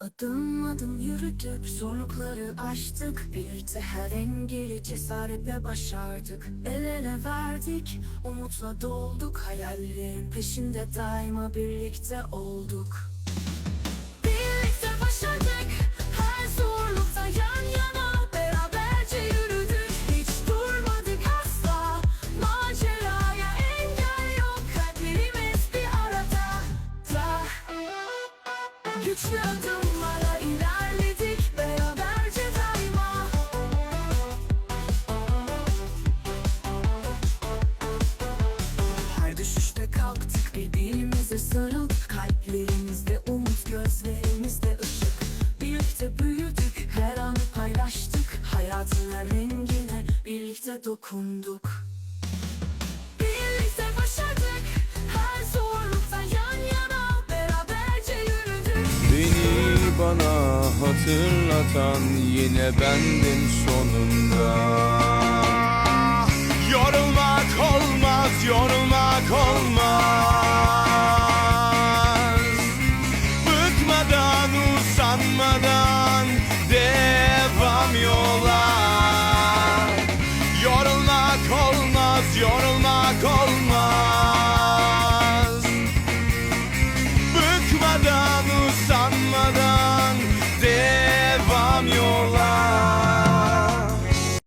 Adım adım yürüdük, zorlukları aştık. Birlikte her engeli cesaretle başardık. El ele verdik, umutla dolduk. Hayallerin peşinde daima birlikte olduk. Birlikte başardık, her zorlukta yan yana. Beraberce yürüdük, hiç durmadık asla. Maceraya engel yok, kalplerimiz bir arada. Da Güçlü adımlarla birbirimize sarıldık Kalplerimizde umut gözlerimizde ışık. Birlikte büyüdük her anı paylaştık Hayatın her rengine birlikte dokunduk. Birlikte başardık her zorlukta yan yana Beraberce yürüdük. Beni bana hatırlatan yine bendim sonunda olmaz yorulmaz.